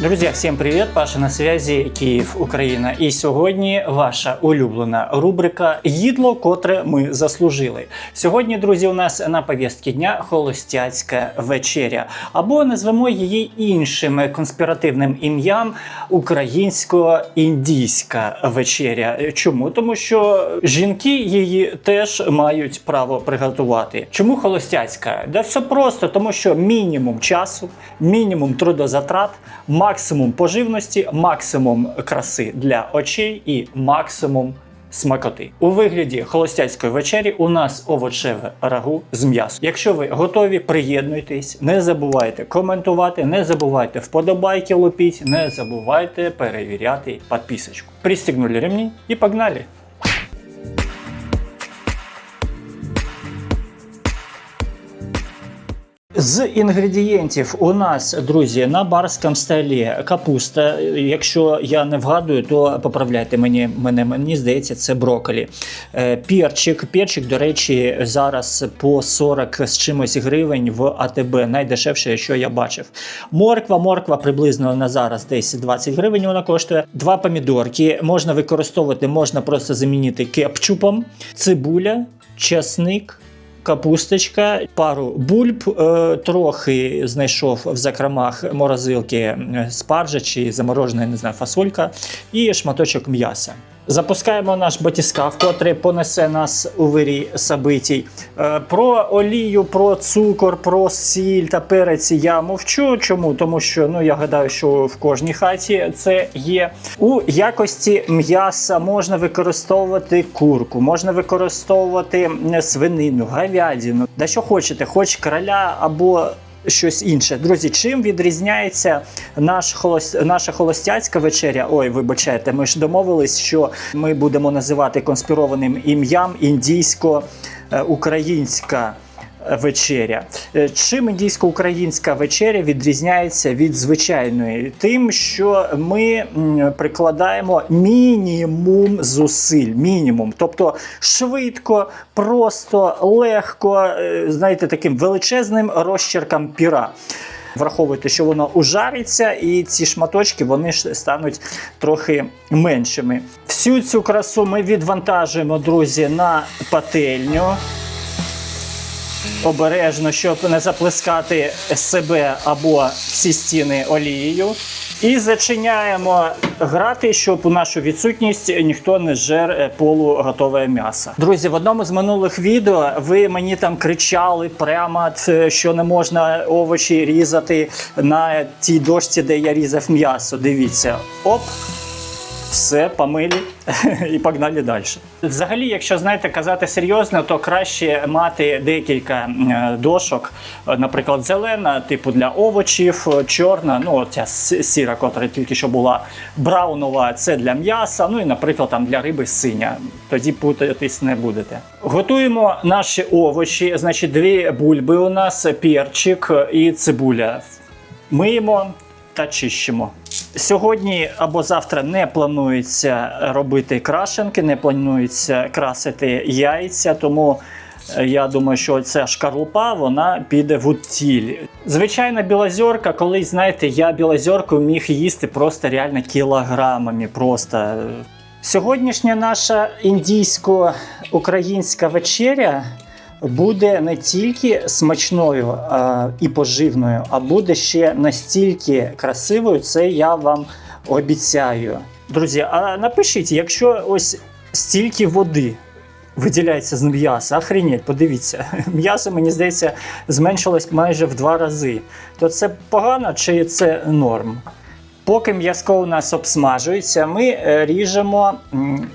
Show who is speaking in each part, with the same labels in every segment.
Speaker 1: Друзья, всем привет! Паша на связі, Київ, Україна. І сьогодні ваша улюблена рубрика Їдло, котре ми заслужили. Сьогодні, друзі, у нас на повістці дня холостяцька вечеря, або назвемо її іншим конспіративним ім'ям українсько-індійська вечеря. Чому? Тому що жінки її теж мають право приготувати. Чому холостяцька? Да все просто, тому що мінімум часу, мінімум трудозатрат, максимум поживності, максимум краси для очей і максимум смакоти. У вигляді холостяцької вечері у нас овочеве рагу з м'ясом. Якщо ви готові, приєднуйтесь, не забувайте коментувати, не забувайте вподобайки лупіть, не забувайте перевіряти підписочку. Пристегнули ремні і погнали! З інгредієнтів у нас, друзі, на барському столі капуста. Якщо я не вгадую, то поправляйте мені. Мене мені здається, це брокколі. Е, Перчик. Перчик, до речі, зараз по 40 з чимось гривень в АТБ. Найдешевше, що я бачив. Морква, морква приблизно на зараз десь 20 гривень. Вона коштує. Два помідорки можна використовувати, можна просто замінити кетчупом. Цибуля, часник капусточка, пару бульб, е, трохи знайшов в закромах морозилки е, спаржа чи заморожена, не знаю, фасолька, і шматочок м'яса. Запускаємо наш батіскаф, котрий понесе нас у вирій собитій. Е, Про олію, про цукор, про сіль та перець я мовчу. Чому? Тому що ну я гадаю, що в кожній хаті це є. У якості м'яса можна використовувати курку, можна використовувати свинину, говядину, да що хочете, хоч короля або щось інше. Друзі, чим відрізняється наш холост... наша холостяцька вечеря? Ой, вибачайте, ми ж домовились, що ми будемо називати конспірованим ім'ям індійсько-українська. Вечеря. Е, Чим індійсько-українська вечеря відрізняється від звичайної? Тим, що ми прикладаємо мінімум зусиль, мінімум. Тобто швидко, просто, легко, е, знаєте, таким величезним розчерком піра. Враховуйте, що воно ужариться, і ці шматочки вони ж стануть трохи меншими. Всю цю красу ми відвантажуємо, друзі, на пательню. Обережно, щоб не заплескати себе або всі стіни олією. І зачиняємо грати, щоб у нашу відсутність ніхто не жер е, полуготове м'ясо. Друзі, в одному з минулих відео ви мені там кричали прямо, що не можна овочі різати на тій дошці, де я різав м'ясо. Дивіться, оп, все, помилі і погнали далі. Взагалі, якщо знаєте, казати серйозно, то краще мати декілька е, дошок, наприклад, зелена, типу для овочів, чорна, ну ця сіра, котра тільки що була браунова, це для м'яса. Ну і, наприклад, там для риби синя. Тоді путатись не будете. Готуємо наші овочі, значить, дві бульби у нас, перчик і цибуля. Миємо та чищимо. Сьогодні або завтра не планується робити крашенки, не планується красити яйця, тому е, я думаю, що ця шкарлупа вона піде в утіль. Звичайна білозерка, колись знаєте, я білозерку міг їсти просто реально кілограмами. Просто сьогоднішня наша індійсько-українська вечеря буде не тільки смачною а, і поживною, а буде ще настільки красивою, це я вам обіцяю. Друзі, а напишіть, якщо ось стільки води виділяється з м'яса, охренеть, подивіться, м'ясо, мені здається, зменшилось майже в два рази. То це погано чи це норм? Поки м'язко у нас обсмажується, ми е, ріжемо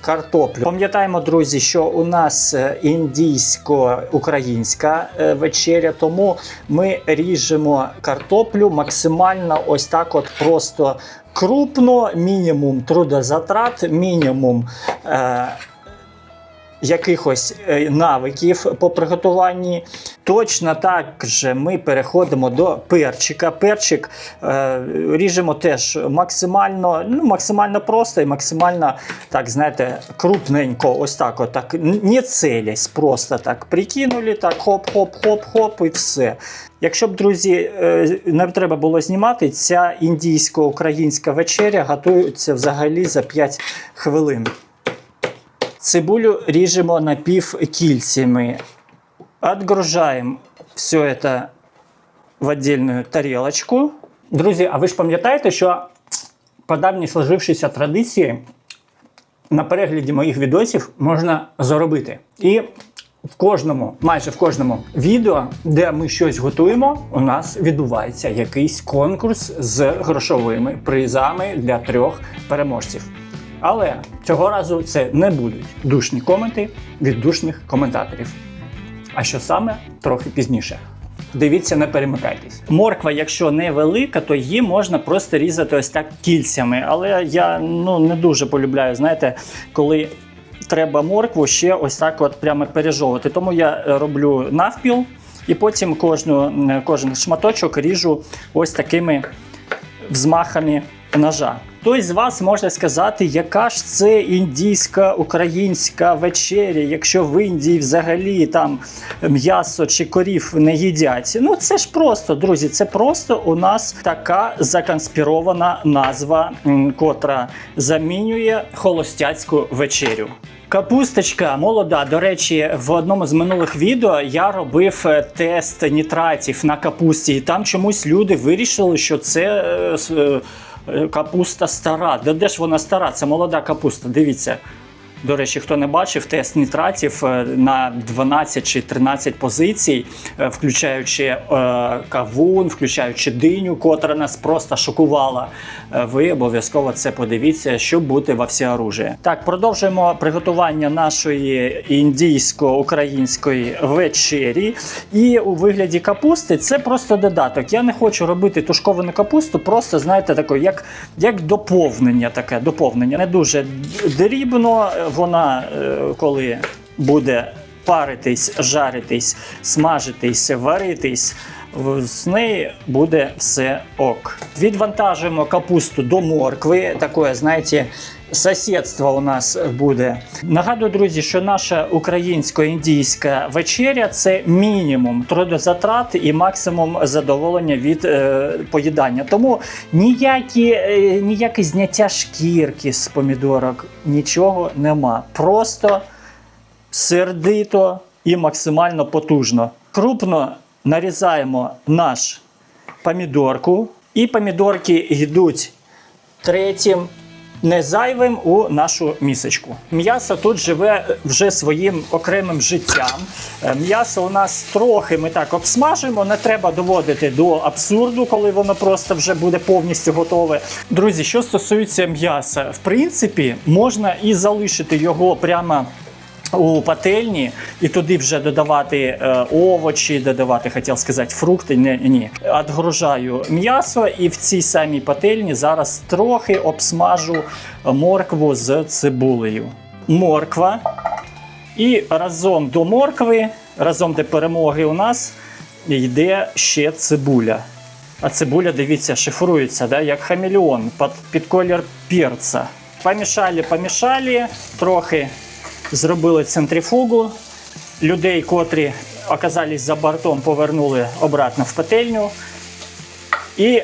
Speaker 1: картоплю. Пам'ятаємо, друзі, що у нас е, індійсько-українська е, вечеря, тому ми ріжемо картоплю максимально ось так, от просто крупно, мінімум трудозатрат, мінімум. Е, якихось е, навиків по приготуванні. Точно так же ми переходимо до перчика. Перчик е, ріжемо теж максимально, ну, максимально просто і максимально, так, знаєте, крупненько. Ось так, от, так, не целясь, просто так прикинули, так, хоп-хоп-хоп-хоп і все. Якщо б, друзі, е, не треба було знімати, ця індійсько-українська вечеря готується взагалі за 5 хвилин. Цибулю ріжемо напівкільцями. Отгружаємо все это в отдельную тарелочку. Друзі, а ви ж пам'ятаєте, що по давній сложившійся традиції на перегляді моїх відосів можна заробити. І в кожному, майже в кожному відео, де ми щось готуємо, у нас відбувається якийсь конкурс з грошовими призами для трьох переможців. Але цього разу це не будуть душні коменти від душних коментаторів. А що саме трохи пізніше. Дивіться, не перемикайтесь. Морква, якщо не велика, то її можна просто різати ось так кільцями. Але я ну, не дуже полюбляю, знаєте, коли треба моркву ще ось так от прямо пережовувати. Тому я роблю навпіл і потім кожну, кожен шматочок ріжу ось такими взмахами ножа. Хтось з вас може сказати, яка ж це індійська українська вечеря, якщо в Індії взагалі там м'ясо чи корів не їдять. Ну це ж просто, друзі, це просто у нас така законспірована назва, котра замінює холостяцьку вечерю. Капусточка молода. До речі, в одному з минулих відео я робив е, тест нітратів на капусті, і там чомусь люди вирішили, що це е, е, капуста стара. Да де ж вона стара? Це молода капуста. Дивіться. До речі, хто не бачив, тест нітратів е, на 12 чи 13 позицій, е, включаючи е, кавун, включаючи диню, котра нас просто шокувала. Ви обов'язково це подивіться, щоб бути во всеоружі. Так, продовжуємо приготування нашої індійсько-української вечері. І у вигляді капусти це просто додаток. Я не хочу робити тушковану капусту, просто знаєте, таке, як, як доповнення. Таке доповнення. Не дуже дрібно. Вона е, коли буде паритись, жаритись, смажитись, варитись. З неї буде все ок. Відвантажуємо капусту до моркви. Таке, знаєте, сусідство у нас буде. Нагадую, друзі, що наша українсько-індійська вечеря це мінімум трудозатрат і максимум задоволення від е, поїдання. Тому ніякі, е, ніяке зняття шкірки з помідорок, нічого нема. Просто сердито і максимально потужно. Крупно нарізаємо наш помідорку, і помідорки йдуть третім. Не зайвим у нашу місочку. М'ясо тут живе вже своїм окремим життям. Е, М'ясо у нас трохи ми так обсмажимо, не треба доводити до абсурду, коли воно просто вже буде повністю готове. Друзі, що стосується м'яса, в принципі, можна і залишити його прямо у пательні і туди вже додавати е, овочі, додавати, хотів сказати, фрукти. Не, ні. Отгружаю м'ясо і в цій самій пательні зараз трохи обсмажу моркву з цибулею. Морква. І разом до моркви, разом до перемоги у нас йде ще цибуля. А цибуля, дивіться, шифрується, да, як хамелеон під, під колір перця. Помішали, помішали, трохи зробили центрифугу. Людей, котрі оказались за бортом, повернули обратно в пательню і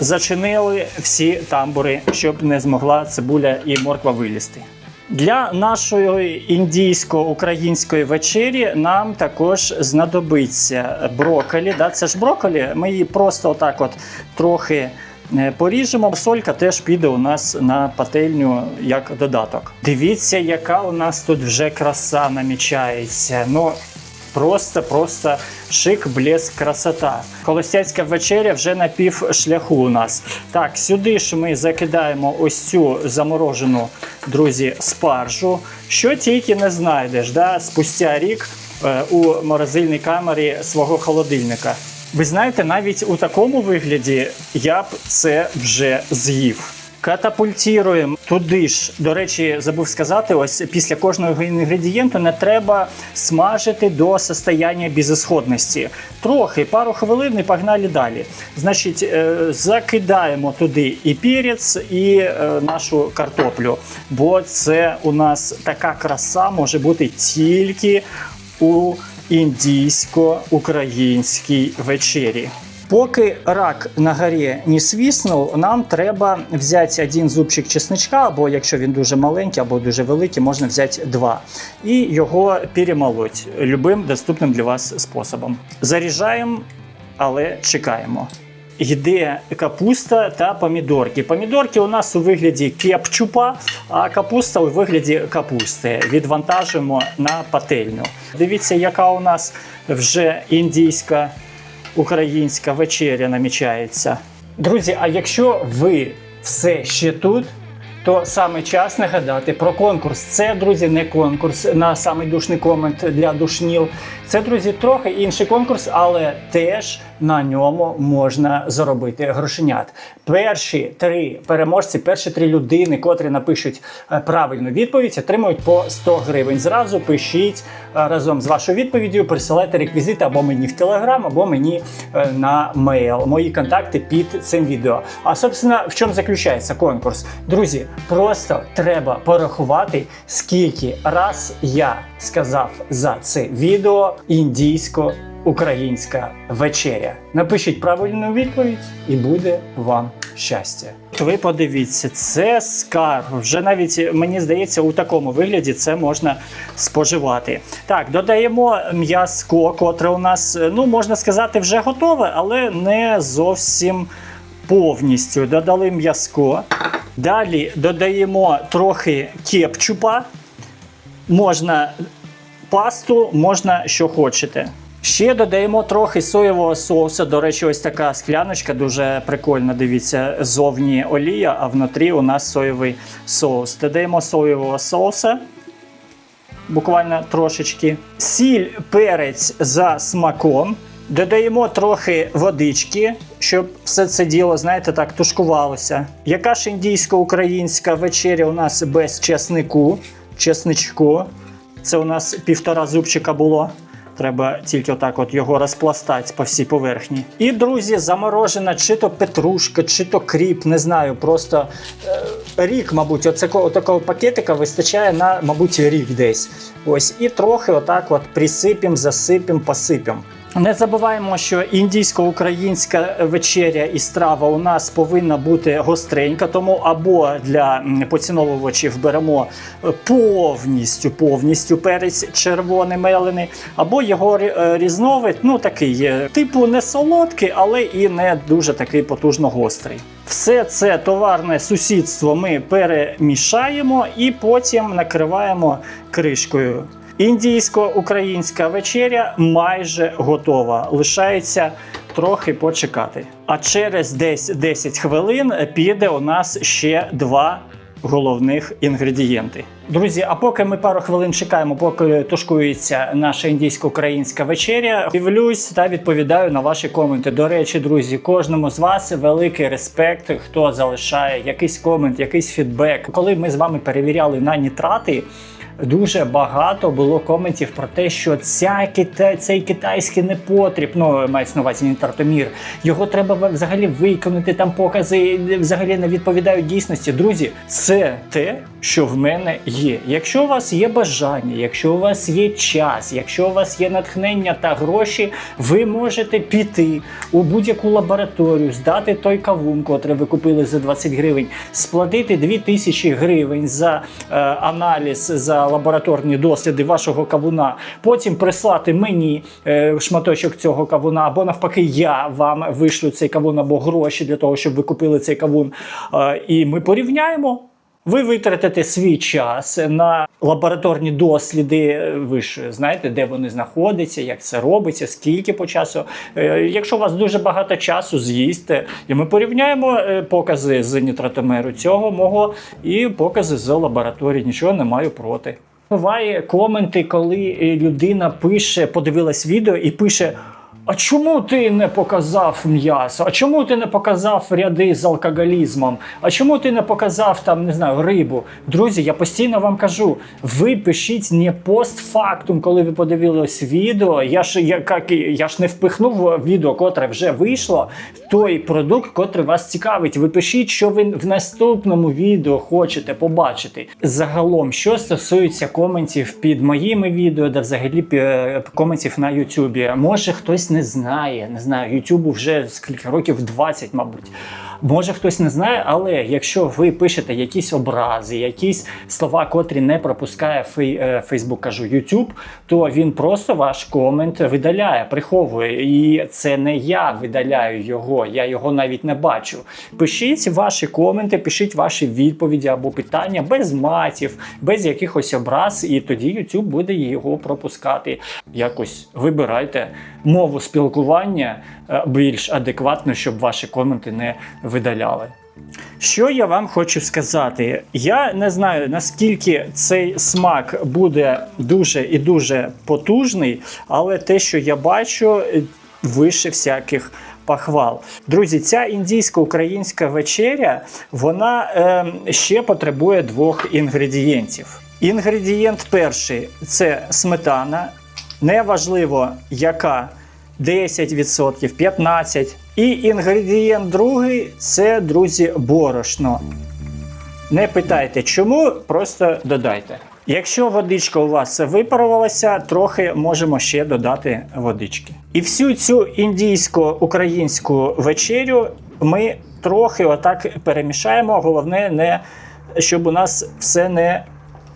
Speaker 1: зачинили всі тамбури, щоб не змогла цибуля і морква вилізти. Для нашої індійсько-української вечері нам також знадобиться брокколі. Да? Це ж брокколі, ми її просто отак от трохи поріжемо. Солька теж піде у нас на пательню як додаток. Дивіться, яка у нас тут вже краса намічається. Ну, Просто, просто шик, блеск, красота. Холостяцька вечеря вже на пів шляху у нас. Так, сюди ж ми закидаємо ось цю заморожену, друзі, спаржу. Що тільки не знайдеш, да? спустя рік е, у морозильній камері свого холодильника. Ви знаєте, навіть у такому вигляді я б це вже з'їв. Катапультіруємо туди ж. До речі, забув сказати: ось після кожного інгредієнту не треба смажити до состояння безісходності. Трохи, пару хвилин і погнали далі. Значить, е, закидаємо туди і перець, і е, нашу картоплю. Бо це у нас така краса може бути тільки у індійсько-українській вечері. Поки рак на горі не свіснув, нам треба взяти один зубчик чесничка, або якщо він дуже маленький, або дуже великий, можна взяти два. І його перемолоть любим доступним для вас способом. Заряджаємо, але чекаємо. Йде капуста та помідорки. Помідорки у нас у вигляді кепчупа, а капуста у вигляді капусти. Відвантажимо на пательню. Дивіться, яка у нас вже індійська українська вечеря намічається. Друзі, а якщо ви все ще тут, то саме час нагадати про конкурс. Це, друзі, не конкурс на самий душний комент для душніл. Це, друзі, трохи інший конкурс, але теж на ньому можна заробити грошенят. Перші три переможці, перші три людини, котрі напишуть е, правильну відповідь, отримують по 100 гривень. Зразу пишіть е, разом з вашою відповіддю, присилайте реквізити або мені в Телеграм, або мені е, на мейл. Мої контакти під цим відео. А собственно, в чому заключається конкурс? Друзі, просто треба порахувати, скільки раз я сказав за це відео індійсько-українська вечеря. Напишіть правильну відповідь, і буде вам щастя. Ви подивіться, це скарб. Вже навіть мені здається, у такому вигляді це можна споживати. Так, додаємо м'язко, котре у нас, ну можна сказати, вже готове, але не зовсім повністю. Додали м'язко. Далі додаємо трохи кепчупа. Можна пасту, можна що хочете. Ще додаємо трохи соєвого соусу. До речі, ось така скляночка дуже прикольна. Дивіться, зовні олія, а внутрі у нас соєвий соус. Додаємо соєвого соуса. Буквально трошечки. Сіль, перець за смаком. Додаємо трохи водички, щоб все це діло, знаєте, так тушкувалося. Яка ж індійсько-українська вечеря у нас без чеснику, чесничку. Це у нас півтора зубчика було. Треба тільки отак от його розпластати по всій поверхні. І, друзі, заморожена чи то петрушка, чи то кріп, не знаю. Просто е, рік, мабуть, оцякого такого пакетика вистачає на, мабуть, рік десь. Ось, і трохи отак от присипім, засипім, посипім. Не забуваємо, що індійсько-українська вечеря і страва у нас повинна бути гостренька, тому або для поціновувачів беремо повністю повністю перець червоний мелений, або його е, різновид, ну такий, типу не солодкий, але і не дуже такий потужно гострий. Все це товарне сусідство ми перемішаємо і потім накриваємо кришкою. Індійсько-українська вечеря майже готова. Лишається трохи почекати. А через десь 10 хвилин піде у нас ще два головних інгредієнти. Друзі, а поки ми пару хвилин чекаємо, поки тушкується наша індійсько-українська вечеря, дивлюсь та відповідаю на ваші коменти. До речі, друзі, кожному з вас великий респект, хто залишає якийсь комент, якийсь фідбек. Коли ми з вами перевіряли на нітрати. Дуже багато було коментів про те, що ця кита... цей китайський непотріб, ну мається на увазі нітратомір, його треба взагалі виконати. Там покази взагалі не відповідають дійсності. Друзі, це те, що в мене є. Якщо у вас є бажання, якщо у вас є час, якщо у вас є натхнення та гроші, ви можете піти у будь-яку лабораторію, здати той кавун, котрий ви купили за 20 гривень, сплатити 2000 гривень за е, аналіз за лабораторні досліди вашого кавуна, потім прислати мені е, шматочок цього кавуна, або навпаки, я вам вишлю цей кавун або гроші для того, щоб ви купили цей кавун. Е, і ми порівняємо. Ви витратите свій час на лабораторні досліди. Ви ж знаєте, де вони знаходяться, як це робиться, скільки по часу. Е, Якщо у вас дуже багато часу, з'їсте. І ми порівняємо е, покази з нітратомеру цього мого і покази з лабораторії. Нічого не маю проти. Буває коменти, коли е, людина пише, подивилась відео і пише. А чому ти не показав м'ясо? А чому ти не показав ряди з алкоголізмом? А чому ти не показав там, не знаю, рибу? Друзі, я постійно вам кажу: ви пишіть не постфактум, коли ви подивились відео. Я ж я, як, я ж не впихнув відео, котре вже вийшло. Той продукт, котрий вас цікавить. Ви пишіть, що ви в наступному відео хочете побачити. Загалом, що стосується коментів під моїми відео, да взагалі коментів на Ютубі. Може хтось не знає, не знаю, Ютубу вже скільки років 20, мабуть. Може хтось не знає, але якщо ви пишете якісь образи, якісь слова, котрі не пропускає фей, Фейсбук, кажу YouTube, то він просто ваш комент видаляє, приховує. І це не я видаляю його, я його навіть не бачу. Пишіть ваші коменти, пишіть ваші відповіді або питання без матів, без якихось образ, і тоді YouTube буде його пропускати. Якось вибирайте мову спілкування більш адекватно, щоб ваші коменти не видаляли. Що я вам хочу сказати? Я не знаю наскільки цей смак буде дуже і дуже потужний, але те, що я бачу, е, вище всяких похвал. Друзі, ця індійсько-українська вечеря вона е, ще потребує двох інгредієнтів. Інгредієнт перший це сметана. Неважливо, яка 10%, 15%. І інгредієнт другий це, друзі, борошно. Не питайте чому, просто додайте. Якщо водичка у вас випарувалася, трохи можемо ще додати водички. І всю цю індійсько-українську вечерю ми трохи отак перемішаємо. Головне, не щоб у нас все не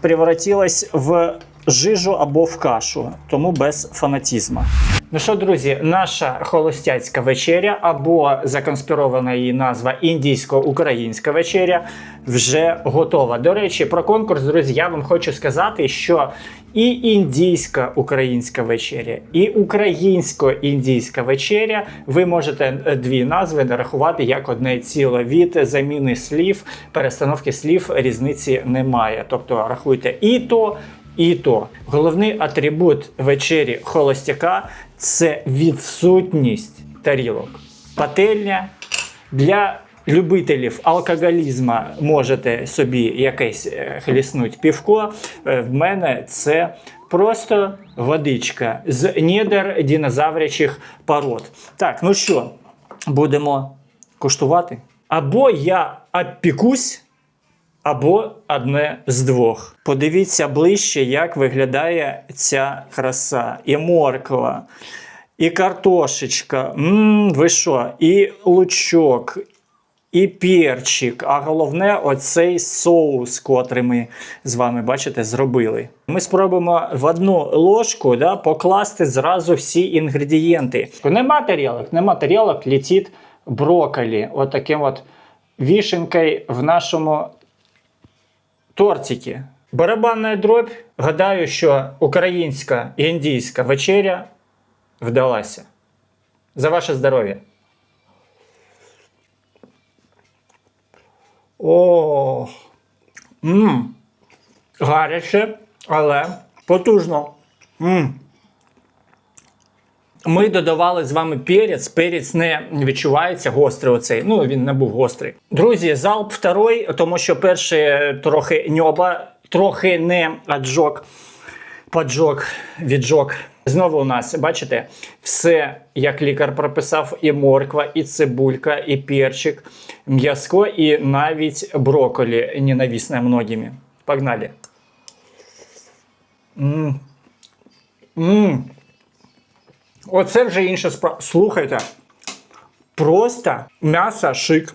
Speaker 1: превратилось в жижу або в кашу, тому без фанатізму. Ну що, друзі, наша холостяцька вечеря або законспірована її назва індійсько-українська вечеря вже готова. До речі, про конкурс, друзі, я вам хочу сказати, що і індійська українська вечеря, і українсько-індійська вечеря. Ви можете е, дві назви нарахувати як одне ціле. Від заміни слів, перестановки слів різниці немає. Тобто рахуйте і то. І то головний атрибут вечері холостяка це відсутність тарілок. Пательня для любителів алкоголізму можете собі якесь е, хліснуть півко. Е, В мене це просто водичка з недер динозаврячих пород. Так, ну що, будемо куштувати? Або я обпікусь. Або одне з двох. Подивіться ближче, як виглядає ця краса. І морква, і картошечка. Мм, ви що? І лучок, і перчик. А головне, оцей соус, котрий ми з вами, бачите, зробили. Ми спробуємо в одну ложку да, покласти зразу всі інгредієнти. Нема тарілок, нема тарілок, летить брокколі. От таким от вішенкою в нашому тортики. Барабанна дробь. Гадаю, що українська і індійська вечеря вдалася. За ваше здоров'я. О. Гаряче, але потужно. Мм. Ми додавали з вами перець. Перець не відчувається гострий оцей. Ну, він не був гострий. Друзі, залп второй, тому що перший е, трохи ньоба, трохи не аджок, поджок, віджок. Знову у нас, бачите, все, як лікар прописав, і морква, і цибулька, і перчик, м'язко, і навіть брокколі, ненависне многими. Погнали. Мм. Мм. Оце вже інша справа. Слухайте. Просто м'ясо шик.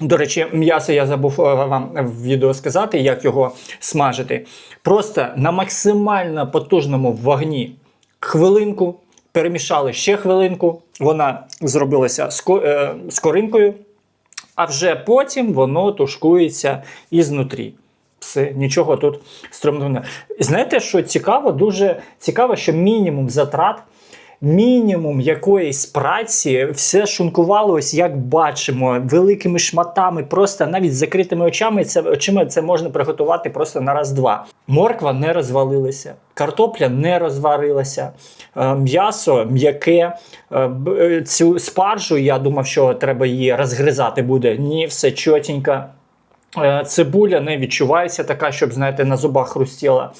Speaker 1: До речі, м'ясо я забув е, вам в відео сказати, як його смажити. Просто на максимально потужному вогні хвилинку, перемішали ще хвилинку, вона зробилася з е, коринкою, а вже потім воно тушкується ізнутрі. Все, нічого тут стрімного. Знаєте, що цікаво? Дуже цікаво, що мінімум затрат мінімум якоїсь праці, все шункувалось, як бачимо, великими шматами, просто навіть з закритими очами. Це очима це можна приготувати просто на раз-два. Морква не розвалилася, картопля не розварилася, е, м'ясо м'яке. Е, е, Цю спаржу я думав, що треба її розгризати буде. Ні, все чотенько. Цибуля не відчувається така, щоб, знаєте, на зубах хрустіла.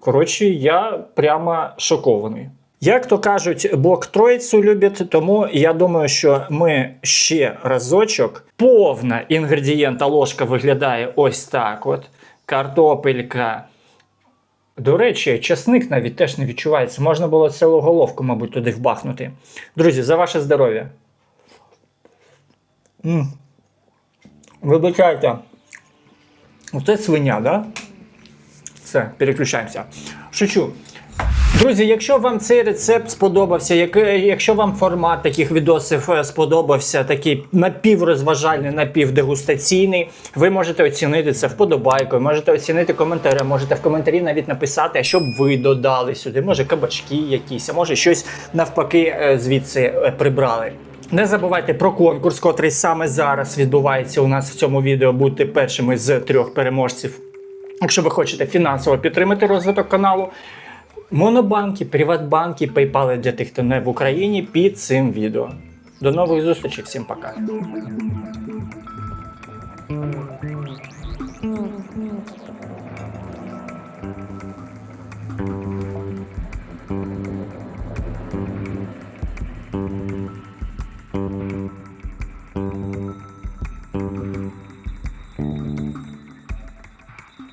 Speaker 1: Коротше, я прямо шокований. Як то кажуть, Бог троїцю любить, тому я думаю, що ми ще разочок. Повна інгредієнта ложка виглядає ось так: от картопелька. До речі, часник навіть теж не відчувається. Можна було цілу головку, мабуть, туди вбахнути. Друзі, за ваше здоров'я. Вибачайте. Оце свиня, да? Все, переключаємося. Шучу. Друзі, якщо вам цей рецепт сподобався, як- якщо вам формат таких відосів е, сподобався, такий напіврозважальний, напівдегустаційний, ви можете оцінити це вподобайкою, можете оцінити коментарем, можете в коментарі навіть написати, що б ви додали сюди. Може кабачки якісь, а може щось навпаки е, звідси е, прибрали. Не забувайте про конкурс, котрий саме зараз відбувається у нас в цьому відео. Будьте першими з трьох переможців. Якщо ви хочете фінансово підтримати розвиток каналу, монобанки, приватбанки, PayPal для тих, хто не в Україні під цим відео. До нових зустрічей, всім пока.